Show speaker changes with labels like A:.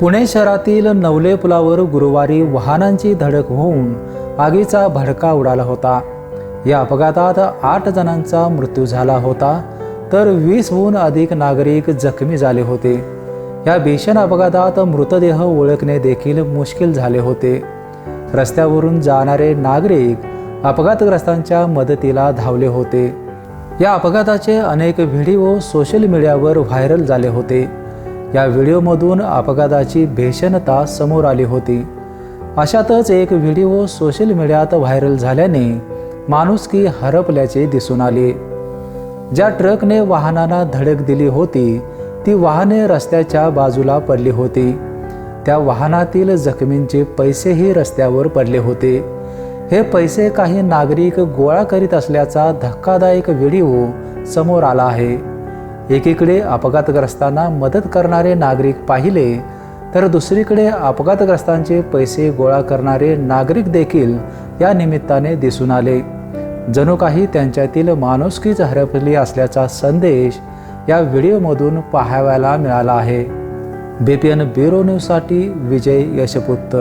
A: पुणे शहरातील नवले पुलावर गुरुवारी वाहनांची धडक होऊन आगीचा भडका उडाला होता. या अपघातात आठ जणांचा मृत्यू झाला होता तर वीसहून अधिक नागरिक जखमी झाले होते. या भीषण अपघातात मृतदेह ओळखणे देखील मुश्किल झाले होते. रस्त्यावरून जाणारे नागरिक अपघातग्रस्तांच्या मदतीला धावले होते. या अपघाताचे अनेक व्हिडिओ सोशल मीडियावर व्हायरल झाले होते. या व्हिडिओमधून अपघाताची भीषणता समोर आली होती. अशातच एक व्हिडिओ सोशल मीडियात व्हायरल झाल्याने माणुसकी हरपल्याचे दिसून आले. ज्या ट्रकने वाहनांना धडक दिली होती ती वाहने रस्त्याच्या बाजूला पडली होती. त्या वाहनातील जखमींचे पैसेही रस्त्यावर पडले होते. हे पैसे काही नागरिक गोळा करीत असल्याचा धक्कादायक व्हिडिओ समोर आला आहे. एकीकडे अपघातग्रस्तांना मदत करणारे नागरिक पाहिले तर दुसरीकडे अपघातग्रस्तांचे पैसे गोळा करणारे नागरिक देखील या निमित्ताने दिसून आले. जणू काही त्यांच्यातील माणुसकीच हरपली असल्याचा संदेश या व्हिडिओमधून पाहायला मिळाला आहे. बी पी एन ब्युरो न्यूजसाठी विजय यशपुत्त